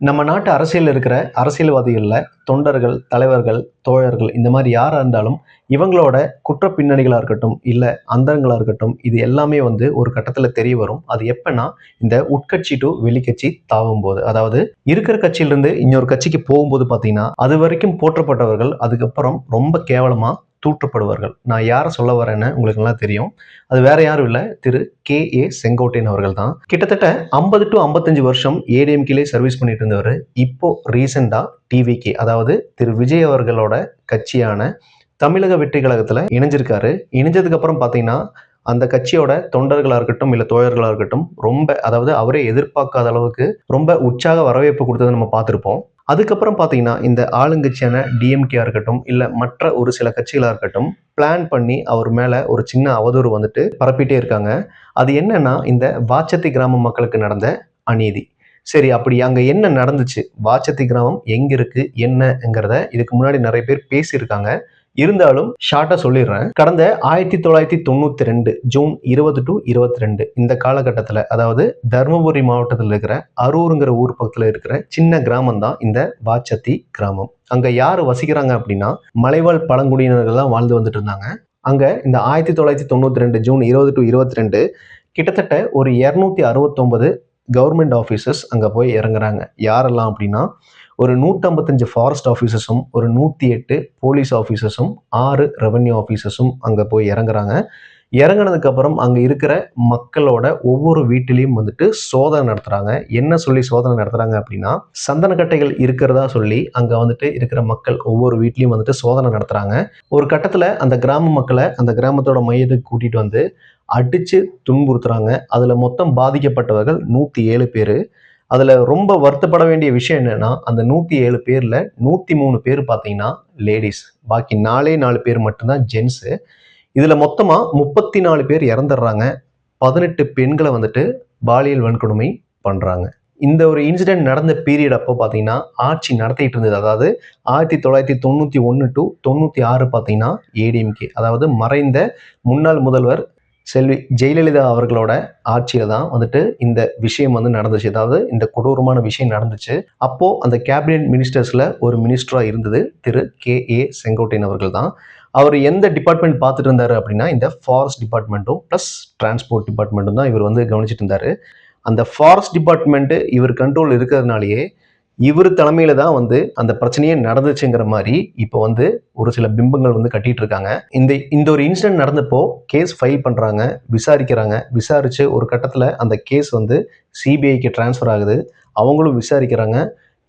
நம்ம நாட்டு அரசியலில் இருக்கிற அரசியல்வாதிகளில் தொண்டர்கள் தலைவர்கள் தோழர்கள் இந்த மாதிரி யாராக இருந்தாலும் இவங்களோட குற்ற பின்னணிகளாக இருக்கட்டும் இல்லை அந்தரங்களாக இருக்கட்டும் இது எல்லாமே வந்து ஒரு கட்டத்தில் தெரிய வரும். அது எப்போன்னா இந்த உட்கட்சி டு வெளிக்கட்சி தாவும் போது அதாவது இருக்கிற கட்சியிலிருந்து இன்னொரு கட்சிக்கு போகும்போது பார்த்தீங்கன்னா அது வரைக்கும் போற்றப்பட்டவர்கள் அதுக்கப்புறம் ரொம்ப கேவலமாக தூற்றப்படுவார்கள். நான் யாரை சொல்ல வரேன்னு உங்களுக்கு நல்லா தெரியும். அது வேற யாரும் இல்லை. திரு கே. ஏ. செங்கோட்டையன் அவர்கள் தான் கிட்டத்தட்ட ஐம்பது டு ஐம்பத்தஞ்சு வருஷம் ஏடிஎம்கேலே சர்வீஸ் பண்ணிட்டு இருந்தவர். இப்போ ரீசெண்டாக டிவிகே அதாவது திரு விஜய் அவர்களோட கட்சியான தமிழக வெற்றி கழகத்தில் இணைஞ்சிருக்காரு. இணைஞ்சதுக்கு அப்புறம் பார்த்தீங்கன்னா அந்த கட்சியோட தொண்டர்களாக இருக்கட்டும் இல்லை தோழர்களாக இருக்கட்டும் ரொம்ப அதாவது அவரே எதிர்பார்க்காத அளவுக்கு ரொம்ப உற்சாக வரவேற்பு கொடுத்ததை நம்ம பார்த்துருப்போம். அதுக்கப்புறம் பார்த்தீங்கன்னா இந்த ஆளுங்கட்சியான டிஎம்கேயாக இருக்கட்டும் இல்லை மற்ற ஒரு சில கட்சிகளாக இருக்கட்டும் பிளான் பண்ணி அவர் மேலே ஒரு சின்ன அவதூறு வந்துட்டு பரப்பிட்டே இருக்காங்க. அது என்னன்னா இந்த வாச்சத்தி கிராம மக்களுக்கு நடந்த அநீதி. சரி அப்படி அங்கே என்ன நடந்துச்சு? வாச்சத்தி கிராமம் எங்கே இருக்குது என்னங்கிறத இதுக்கு முன்னாடி நிறைய பேர் பேசியிருக்காங்க. இருந்தாலும் ஷார்ட்டாக சொல்லிடுறேன். கடந்த ஆயிரத்தி தொள்ளாயிரத்தி தொண்ணூற்றி ரெண்டு ஜூன் இருபது டு இருபத்தி ரெண்டு இந்த காலகட்டத்தில் அதாவது தருமபுரி மாவட்டத்தில் இருக்கிற அரூருங்கிற ஊர் பக்கத்தில் இருக்கிற சின்ன கிராமம் தான் இந்த வாச்சத்தி கிராமம். அங்கே யார் வசிக்கிறாங்க அப்படின்னா மலைவாழ் பழங்குடியினர்கள் தான் வாழ்ந்து வந்துட்டு இருந்தாங்க. அங்கே இந்த ஆயிரத்தி தொள்ளாயிரத்தி தொண்ணூற்றி ரெண்டு ஜூன் இருபது டு இருபத்தி ரெண்டு கிட்டத்தட்ட ஒரு இரநூத்தி அறுபத்தொன்பது கவர்மெண்ட் ஆஃபீஸர்ஸ் அங்கே போய் இறங்குறாங்க. யாரெல்லாம் அப்படின்னா ஒரு நூற்றம்பத்தஞ்சு ஃபாரஸ்ட் ஆஃபீஸர்ஸும் ஒரு நூற்றி எட்டு போலீஸ் ஆஃபீஸர்ஸும் ஆறு ரெவன்யூ ஆஃபீஸர்ஸும் அங்கே போய் இறங்குறாங்க. இறங்குனதுக்கப்புறம் அங்கே இருக்கிற மக்களோட ஒவ்வொரு வீட்டிலையும் வந்துட்டு சோதனை நடத்துகிறாங்க என்ன சொல்லி சோதனை நடத்துகிறாங்க அப்படின்னா சந்தனக்கட்டைகள் இருக்கிறதா சொல்லி அங்கே வந்துட்டு இருக்கிற மக்கள் ஒவ்வொரு வீட்லேயும் வந்துட்டு சோதனை நடத்துகிறாங்க ஒரு கட்டத்தில் அந்த கிராம மக்களை அந்த கிராமத்தோட மையத்துக்கு கூட்டிகிட்டு வந்து அடித்து துன்புறுத்துறாங்க. அதில் மொத்தம் பாதிக்கப்பட்டவர்கள் நூற்றி ஏழு பேர். அதில் ரொம்ப வருத்தப்பட வேண்டிய விஷயம் என்னென்னா அந்த நூற்றி ஏழு பேரில் நூற்றி மூணு பேர் பார்த்தீங்கன்னா லேடிஸ் பாக்கி நாலே நாலு பேர் மட்டும்தான் ஜென்ஸு இதில் மொத்தமாக முப்பத்தி நாலு பேர் இறந்துடுறாங்க. பதினெட்டு பெண்களை வந்துட்டு பாலியல் வன்கொடுமை பண்ணுறாங்க இந்த ஒரு இன்சிடென்ட் நடந்த பீரியட் அப்போ பார்த்தீங்கன்னா ஆட்சி நடத்திட்டு இருந்தது. அதாவது ஆயிரத்தி தொள்ளாயிரத்தி தொண்ணூற்றி ஒன்று டு தொண்ணூற்றி ஆறு பார்த்தீங்கன்னா ஏடிஎம்கே அதாவது மறைந்த முன்னாள் முதல்வர் செல்வி ஜெயலலிதா அவர்களோட ஆட்சியில் தான் வந்துட்டு இந்த விஷயம் வந்து நடந்துச்சு. அதாவது இந்த கொடூரமான விஷயம் நடந்துச்சு. அப்போ அந்த கேபினெட் மினிஸ்டர்ஸில் ஒரு மினிஸ்டராக இருந்தது திரு கே. ஏ. செங்கோட்டையன் அவர்கள் தான். அவர் எந்த டிபார்ட்மெண்ட் பார்த்துட்டு இருந்தாரு அப்படின்னா இந்த ஃபாரஸ்ட் டிபார்ட்மெண்ட்டும் ப்ளஸ் டிரான்ஸ்போர்ட் டிபார்ட்மெண்ட்டும் தான் இவர் வந்து கவனிச்சிட்டு இருந்தாரு. அந்த ஃபாரஸ்ட் டிபார்ட்மெண்ட்டு இவர் கண்ட்ரோல் இருக்கிறதுனாலேயே இவர் தலைமையில தான் வந்து அந்த பிரச்சனையே நடந்துச்சுங்கிற மாதிரி இப்போ வந்து ஒரு சில பிம்பங்கள் வந்து கட்டிட்டு இருக்காங்க. இந்த இந்த ஒரு இன்சிடென்ட் நடந்தப்போ கேஸ் ஃபைல் பண்றாங்க விசாரிக்கிறாங்க. விசாரிச்சு ஒரு கட்டத்தில் அந்த கேஸ் வந்து சிபிஐக்கு டிரான்ஸ்ஃபர் ஆகுது. அவங்களும் விசாரிக்கிறாங்க.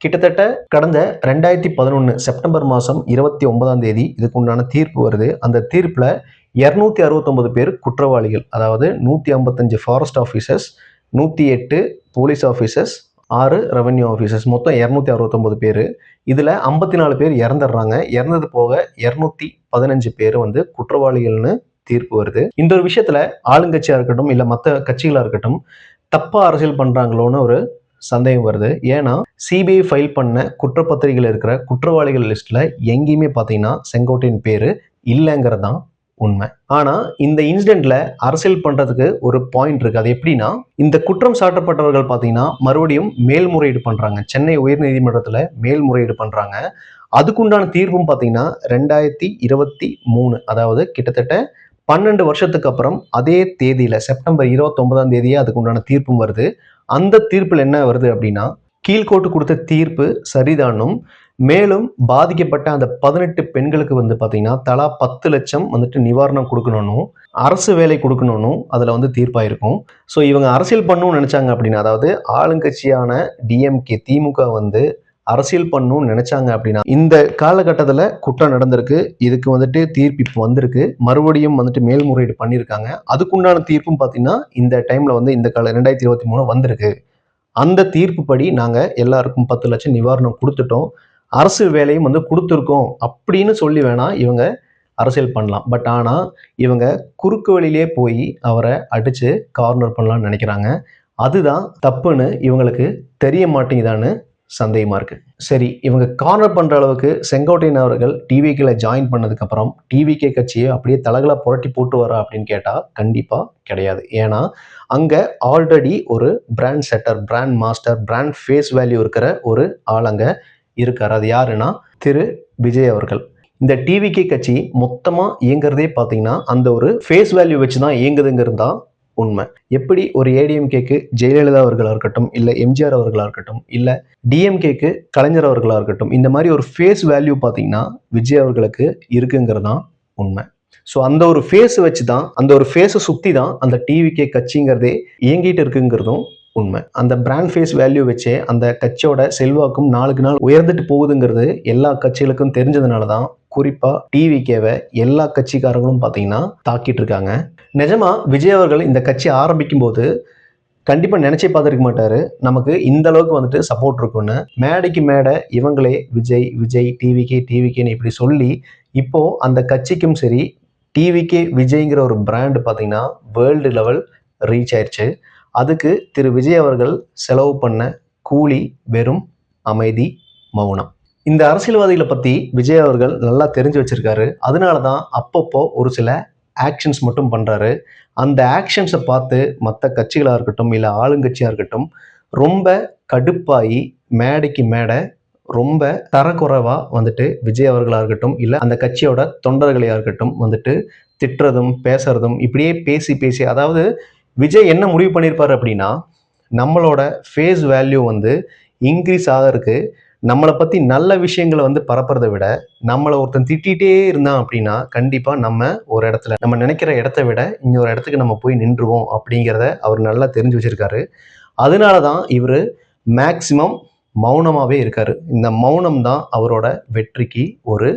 கிட்டத்தட்ட கடந்த ரெண்டாயிரத்தி பதினொன்று செப்டம்பர் மாதம் இருபத்தி ஒன்பதாம் தேதி இதுக்கு உண்டான தீர்ப்பு வருது. அந்த தீர்ப்பில் இரநூத்தி அறுபத்தொம்பது பேர் குற்றவாளிகள் அதாவது நூற்றி ஐம்பத்தஞ்சு ஃபாரஸ்ட் ஆஃபீஸர்ஸ் நூற்றி எட்டு போலீஸ் ஆஃபீஸர்ஸ் ஆறு ரெவன்யூ ஆஃபீஸர்ஸ் மொத்தம் இரநூத்தி அறுபத்தொம்பது பேர். இதில் ஐம்பத்தி நாலு பேர் இறந்துடுறாங்க. இறந்தது போக இரநூத்தி பதினஞ்சு பேர் வந்து குற்றவாளிகள்னு தீர்ப்பு வருது. இந்த ஒரு விஷயத்தில் ஆளுங்கட்சியாக இருக்கட்டும் இல்லை மற்ற கட்சிகளாக இருக்கட்டும் தப்பாக அரசியல் பண்ணுறாங்களோன்னு ஒரு சந்தேகம் வருது. ஏன்னா சிபிஐ ஃபைல் பண்ண குற்றப்பத்திரிகையில் இருக்கிற குற்றவாளிகள் லிஸ்ட்டில் எங்கேயுமே பார்த்தீங்கன்னா செங்கோட்டையின் பேர் இல்லைங்கிறது தான் உண்மை. ஆனால் இந்த இன்சிடெண்ட்ல அரசியல் பண்ணுறதுக்கு ஒரு பாயிண்ட் இருக்குது அது எப்படின்னா இந்த குற்றம் சாட்டப்பட்டவர்கள் பார்த்தீங்கன்னா மறுபடியும் மேல்முறையீடு பண்ணுறாங்க சென்னை உயர்நீதிமன்றத்தில் மேல்முறையீடு பண்ணுறாங்க அதுக்குண்டான தீர்ப்பும் பார்த்தீங்கன்னா ரெண்டாயிரத்தி இருபத்தி மூணு அதாவது கிட்டத்தட்ட பன்னெண்டு வருஷத்துக்கு அப்புறம் அதே தேதியில் செப்டம்பர் இருபத்தொன்பதாம் தேதியே அதுக்கு உண்டான தீர்ப்பும் வருது. அந்த தீர்ப்பில் என்ன வருது அப்படின்னா கீழ்கோட்டு கொடுத்த தீர்ப்பு சரிதானும் மேலும் பாதிக்கப்பட்ட அந்த பதினெட்டு பெண்களுக்கு வந்து பார்த்தீங்கன்னா தலா பத்து லட்சம் வந்துட்டு நிவாரணம் கொடுக்கணும்னும் அரசு வேலை கொடுக்கணும்னும் அதில் வந்து தீர்ப்பாயிருக்கும். ஸோ இவங்க அரசியல் பண்ணணும்னு நினச்சாங்க அப்படின்னா அதாவது ஆளுங்கட்சியான டிஎம்கே திமுக வந்து அரசியல் பண்ணணும்னு நினைச்சாங்க அப்படின்னா இந்த காலகட்டத்தில் குற்றம் நடந்திருக்கு. இதுக்கு வந்துட்டு தீர்ப்பு இப்போ வந்திருக்கு. மறுபடியும் வந்துட்டு மேல்முறையீடு பண்ணியிருக்காங்க. அதுக்குண்டான தீர்ப்பும் பார்த்தீங்கன்னா இந்த டைமில் வந்து இந்த கால ரெண்டாயிரத்தி இருபத்தி மூணு வந்திருக்கு. அந்த தீர்ப்புப்படி நாங்கள் எல்லாருக்கும் பத்து லட்சம் நிவாரணம் கொடுத்துட்டோம். அரசு வேலையும் வந்து கொடுத்துருக்கோம் அப்படின்னு சொல்லி வேணால் இவங்க அரசியல் பண்ணலாம். பட் ஆனால் இவங்க குறுக்கு வழியிலே போய் அவரை அடித்து கார்னர் பண்ணலாம்னு நினைக்கிறாங்க. அதுதான் தப்புன்னு இவங்களுக்கு தெரிய மாட்டேங்குதான்னு சந்தேகமாக இருக்குது சரி இவங்க கார்னர் பண்ணுற அளவுக்கு செங்கோட்டையன் அவர்கள் டிவிக்கில் ஜாயின் பண்ணதுக்கப்புறம் டிவிகே கட்சியை அப்படியே தலகலாக புரட்டி போட்டு வரா அப்படின்னு கேட்டால் கண்டிப்பாக கிடையாது. ஏன்னா அங்கே ஆல்ரெடி ஒரு brand setter brand master brand face value இருக்கிற ஒரு ஆள் அங்கே இருக்கார். அது யாருன்னா திரு விஜய் அவர்கள். இந்த டிவிகே கட்சி மொத்தமாக இயங்குறதே பார்த்தீங்கன்னா அந்த ஒரு ஃபேஸ் வேல்யூ வச்சு தான் இயங்குதுங்கிறது தான் உண்மை. எப்படி ஒரு ஏடிஎம்கேக்கு ஜெயலலிதா அவர்களாக இருக்கட்டும் இல்லை எம்ஜிஆர் அவர்களாக இருக்கட்டும் இல்லை டிஎம்கேக்கு கலைஞர் அவர்களாக இருக்கட்டும் இந்த மாதிரி ஒரு ஃபேஸ் வேல்யூ பார்த்தீங்கன்னா விஜய் அவர்களுக்கு இருக்குங்கிறது தான் உண்மை. ஸோ அந்த ஒரு ஃபேஸ் வச்சு தான் அந்த ஒரு ஃபேஸை சுற்றி தான் அந்த டிவிகே கட்சிங்கிறதே இயங்கிட்டு இருக்குங்கிறதும் உண்மை. அந்த பிராண்ட் ஃபேஸ் வேல்யூ வச்சே அந்த கட்சியோட செல்வாக்கும் நாளுக்கு நாள் உயர்ந்துட்டு போகுதுங்கிறது எல்லா கட்சிகளுக்கும் தெரிஞ்சதுனால தான் குறிப்பாக டிவிகேவை எல்லா கட்சிக்காரங்களும் பார்த்தீங்கன்னா தாக்கிட்டு இருக்காங்க. நிஜமா விஜய் அவர்கள் இந்த கட்சி ஆரம்பிக்கும் போது கண்டிப்பாக நினச்சி பார்த்துருக்க மாட்டார். நமக்கு இந்த அளவுக்கு வந்துட்டு சப்போர்ட் இருக்குன்னு மேடைக்கு மேடை இவங்களே விஜய் விஜய் டிவிகே டிவிகேன்னு இப்படி சொல்லி இப்போது அந்த கட்சிக்கும் சரி டிவிகே விஜய்ங்கிற ஒரு பிராண்டு பார்த்தீங்கன்னா வேர்ல்டு லெவல் ரீச் ஆயிடுச்சு அதுக்கு திரு விஜய் அவர்கள் செலவு பண்ண கூலி வெறும் அமைதி மௌனம். இந்த அரசியல்வாதிகளை பற்றி விஜய் அவர்கள் நல்லா தெரிஞ்சு வச்சிருக்காரு. அதனால தான் அப்பப்போ ஒரு சில ஆக்ஷன்ஸ் மட்டும் பண்ணுறாரு அந்த ஆக்ஷன்ஸை பார்த்து மற்ற கட்சிகளாக இருக்கட்டும் இல்லை ஆளுங்கட்சியாக இருக்கட்டும் ரொம்ப கடுப்பாகி மேடைக்கு மேடை ரொம்ப தரக்குறைவாக வந்துட்டு விஜய் அவர்களாக இருக்கட்டும் இல்லை அந்த கட்சியோட தொண்டர்களையாக இருக்கட்டும் வந்துட்டு திட்டுறதும் பேசுறதும் இப்படியே பேசி பேசி அதாவது விஜய் என்ன முடிவு பண்ணியிருப்பார் அப்படின்னா நம்மளோட ஃபேஸ் வேல்யூ வந்து இன்க்ரீஸ் ஆகிறதுக்கு நம்மளை பற்றி நல்ல விஷயங்களை வந்து பரப்புறதை விட நம்மளை ஒருத்தன் திட்டிகிட்டே இருந்தான் அப்படின்னா கண்டிப்பாக நம்ம ஒரு இடத்துல நம்ம நினைக்கிற இடத்த விட இன்னொரு இடத்துக்கு நம்ம போய் நின்றுவோம் அப்படிங்கிறத அவர் நல்லா தெரிஞ்சு வச்சுருக்காரு. அதனால தான் இவர் மேக்சிமம் மௌனமாகவே இருக்கார். இந்த மௌனம் தான் அவரோட வெற்றிக்கு ஒரு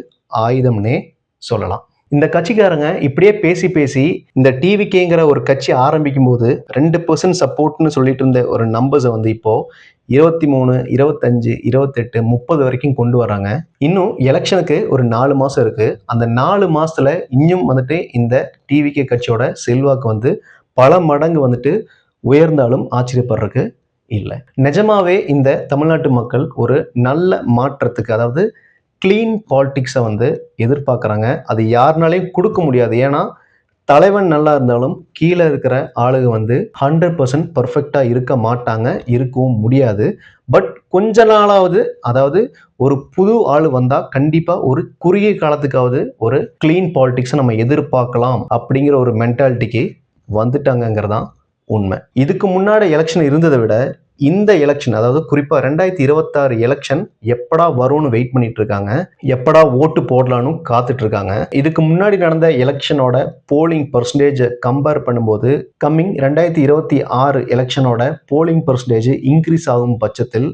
ஆயுதம்னே சொல்லலாம். இந்த கட்சிக்காரங்க இப்படியே பேசி பேசி இந்த டிவிகேங்கிற ஒரு கட்சி ஆரம்பிக்கும் போது ரெண்டு பர்சன்ட் சப்போர்ட்னு சொல்லிட்டு இருந்த ஒரு நம்பர்ஸை வந்து இப்போ இருபத்தி மூணு இருபத்தஞ்சு இருபத்தெட்டு முப்பது வரைக்கும் கொண்டு வராங்க. இன்னும் எலெக்ஷனுக்கு ஒரு நாலு மாதம் இருக்கு. அந்த நாலு மாசத்துல இன்னும் வந்துட்டு இந்த டிவிகே கட்சியோட செல்வாக்கு வந்து பல மடங்கு வந்துட்டு உயர்ந்தாலும் ஆச்சரியப்படுறதுக்கு இல்லை. நிஜமாவே இந்த தமிழ்நாட்டு மக்கள் ஒரு நல்ல மாற்றத்துக்கு அதாவது க்ளீன் பாலிட்டிக்ஸை வந்து எதிர்பார்க்குறாங்க. அது யாருனாலையும் கொடுக்க முடியாது. ஏன்னா தலைவன் நல்லா இருந்தாலும் கீழே இருக்கிற ஆளுங்க வந்து ஹண்ட்ரட் பர்சன்ட் பர்ஃபெக்டாக இருக்க மாட்டாங்க இருக்கவும் முடியாது. பட் கொஞ்ச நாளாவது அதாவது ஒரு புது ஆள் வந்தால் கண்டிப்பாக ஒரு குறுகிய காலத்துக்காவது ஒரு க்ளீன் பாலிட்டிக்ஸை நம்ம எதிர்பார்க்கலாம் அப்படிங்கிற ஒரு மென்டாலிட்டிக்கு வந்துட்டாங்கங்கிறதான் உண்மை. இதுக்கு முன்னாடி எலெக்ஷன் இருந்ததை விட இந்த எலெக்ஷன் அதாவது குறிப்பாக ரெண்டாயிரத்தி இருபத்தாறு எலெக்ஷன் எப்படா வரும்னு வெயிட் பண்ணிட்டு இருக்காங்க எப்படா ஓட்டு போடலான்னு காத்துட்டு இருக்காங்க இதுக்கு முன்னாடி நடந்த எலெக்ஷனோட போலிங் பர்சன்டேஜ் கம்பேர் பண்ணும்போது கம்மிங் ரெண்டாயிரத்தி இருபத்தி ஆறு எலெக்ஷனோட போலிங் பர்சன்டேஜ் இன்க்ரீஸ் ஆகும் பட்சத்தில்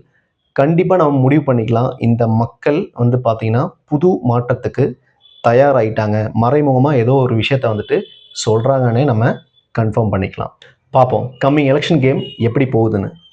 கண்டிப்பாக நம்ம முடிவு பண்ணிக்கலாம். இந்த மக்கள் வந்து பார்த்திங்கன்னா புது மாற்றத்துக்கு தயாராகிட்டாங்க மறைமுகமாக ஏதோ ஒரு விஷயத்த வந்துட்டு சொல்கிறாங்கன்னே நம்ம கன்ஃபார்ம் பண்ணிக்கலாம். பார்ப்போம். கம்மிங் எலெக்ஷன் கேம் எப்படி போகுதுன்னு.